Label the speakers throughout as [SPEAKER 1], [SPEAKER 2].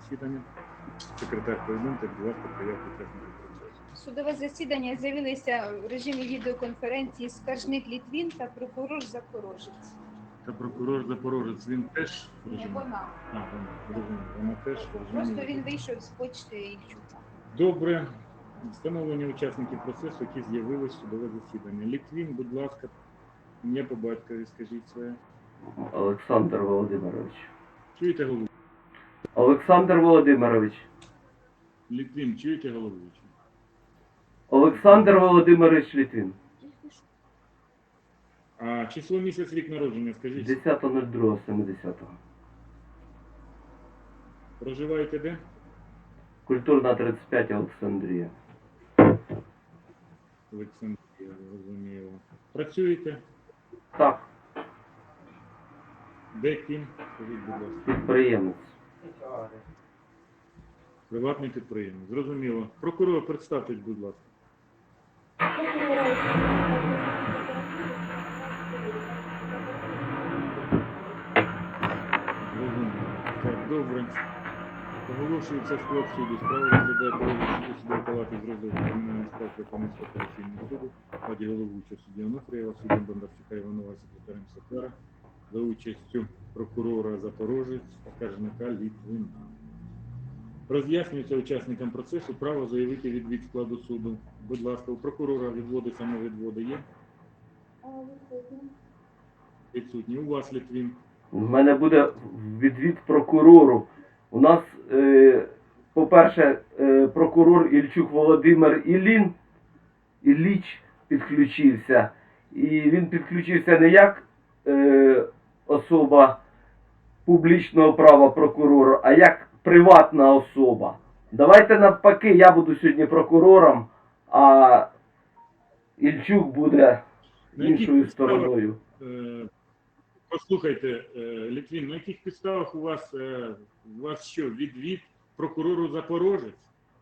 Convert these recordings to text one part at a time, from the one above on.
[SPEAKER 1] засідання. Секретар повідомте, будь ласка, проявку учасників процесу.
[SPEAKER 2] Судове засідання з'явилися в режимі відеоконференції скаржник Літвін та прокурор Запорожець.
[SPEAKER 1] Та прокурор Запорожець, він теж в
[SPEAKER 2] Не
[SPEAKER 1] режимі?
[SPEAKER 2] вона.
[SPEAKER 1] А, вона, розумію, вона теж в режимі.
[SPEAKER 2] Просто він вийшов з почти Ільчука.
[SPEAKER 1] Добре. Встановлення учасників процесу, які з'явились в судове засідання. Літвін, будь ласка, ім'я по батькові, скажіть своє.
[SPEAKER 3] Олександр Володимирович.
[SPEAKER 1] Чуєте голову?
[SPEAKER 3] Олександр Володимирович.
[SPEAKER 1] Літвін, чуєте головуючий?
[SPEAKER 3] Олександр Володимирович Літвін.
[SPEAKER 1] А число місяць рік народження, скажіть.
[SPEAKER 3] 10.02.70.
[SPEAKER 1] Проживаєте де?
[SPEAKER 3] Культурна 35 Олександрія.
[SPEAKER 1] Олександрія, зрозуміло. Працюєте?
[SPEAKER 3] Так,
[SPEAKER 1] Де ким? Скажіть, будь ласка.
[SPEAKER 3] підприємець.
[SPEAKER 1] Приватний підприємець. Зрозуміло. Прокурор, представтесь, будь ласка. Так, добре. Оголошується склад суду. Справа розглядає суду судової палати з розгляду кримінальної справи Кропивницького апеляційного суду. в складі головуючого судді Онуфрієва, суддя Бондарчука Іванова, секретарем Сокара, за участю прокурора Запорожець, скаржника Літвина. Роз'яснюється учасникам процесу право заявити відвід складу суду. Будь ласка, у прокурора відводи самовідводи є? Відсутні. У вас Літвін.
[SPEAKER 3] У мене буде відвід прокурору. У нас, е, по-перше, е, прокурор Ільчук Володимир Іллін, Ілліч підключився. І він підключився не як е, особа публічного права прокурора, а як приватна особа. Давайте навпаки, я буду сьогодні прокурором, а Ільчук буде іншою стороною.
[SPEAKER 1] е, Послухайте, е, Літвін, на яких підставах у вас, е, у вас що, відвід прокурору Запорожець?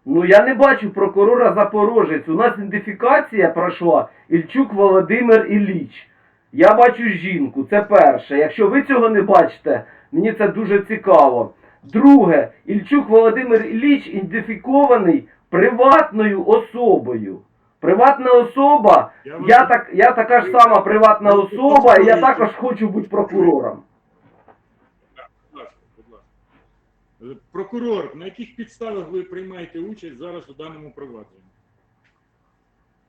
[SPEAKER 3] Ну я не бачу прокурора Запорожець. У нас ідентифікація пройшла Ільчук Володимир Ілліч. Я бачу жінку, це перше. Якщо ви цього не бачите, мені це дуже цікаво. Друге, Ільчук Володимир Ілліч ідентифікований приватною особою. Приватна особа,
[SPEAKER 1] Я
[SPEAKER 3] я, так, я така ж сама приватна особа, і я також хочу бути прокурором.
[SPEAKER 1] Прокурор, на яких підставах ви приймаєте участь зараз у даному провадженні?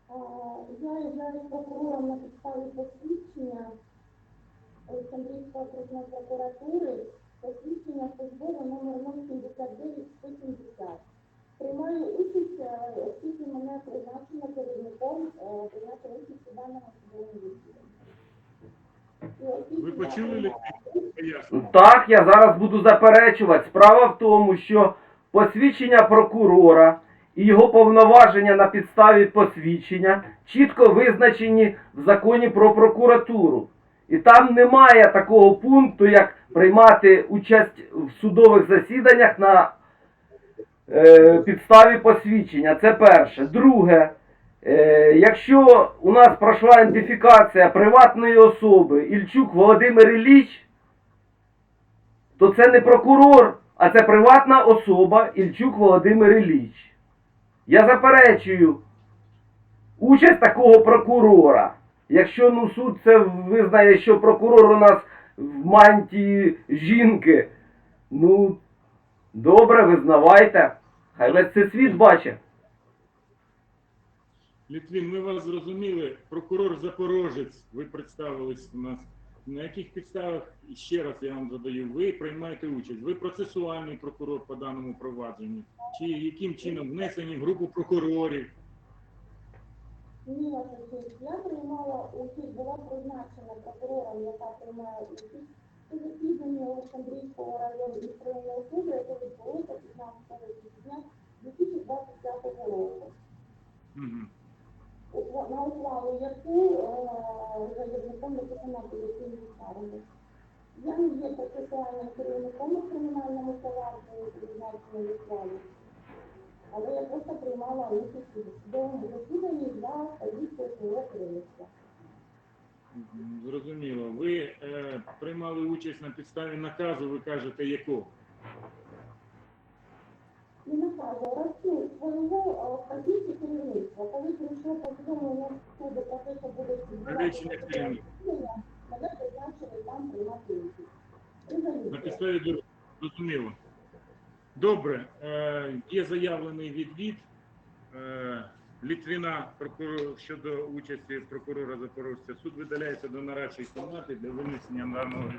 [SPEAKER 4] Я являюсь прокурором на підставі посвідчення Олександрійської окружної прокуратури, посвідчення службове номер 079-170. Приймаю участь, е, оскільки мене призначено керівником, е, прийняти участь у даному судовому засіданні.
[SPEAKER 1] Ви почули
[SPEAKER 4] приймаю
[SPEAKER 3] Так, я зараз буду заперечувати. Справа в тому, що посвідчення прокурора і його повноваження на підставі посвідчення чітко визначені в законі про прокуратуру. І там немає такого пункту, як приймати участь в судових засіданнях на е, підставі посвідчення. Це перше. Друге, е, якщо у нас пройшла ідентифікація приватної особи Ільчук Володимир Ілліч, то це не прокурор, а це приватна особа Ільчук Володимир Ілліч. Я заперечую участь такого прокурора. Якщо ну, суд це визнає, що прокурор у нас в мантії жінки, ну добре, визнавайте. Хай весь це світ бачить.
[SPEAKER 1] Літвін, ми вас зрозуміли. Прокурор Запорожець, ви представились у нас. На яких підставах, ще раз я вам задаю, ви приймаєте участь? Ви процесуальний прокурор по даному провадженню? Чи яким чином внесені в групу прокурорів?
[SPEAKER 4] Ні, я приймала участь, була призначена прокурором, яка приймає участь у засіданні Олександрійського району міськрайонного суду, яке відбулося 15 квітня 2025 року. На ухвалу яку е, заявником написано апеляційної скарги. Я не є процесуальним керівником у кримінальному провадженні, призначеному ухвалі. Але я просто приймала участь у судовому засіданні за позицією свого керівництва.
[SPEAKER 1] Зрозуміло. Ви е, приймали участь на підставі наказу, ви кажете, якого?
[SPEAKER 4] кажу, розсуд свого е, позиції керівництва, коли прийшло повідомлення суду про те, що буде
[SPEAKER 1] Речення керівництва.
[SPEAKER 4] мене призначили там приймати участь.
[SPEAKER 1] На підставі зрозуміло. Добре, е, є заявлений відвід е, Літвіна щодо участі прокурора Запорожця. Суд видаляється до нарадчої кімнати для винесення даного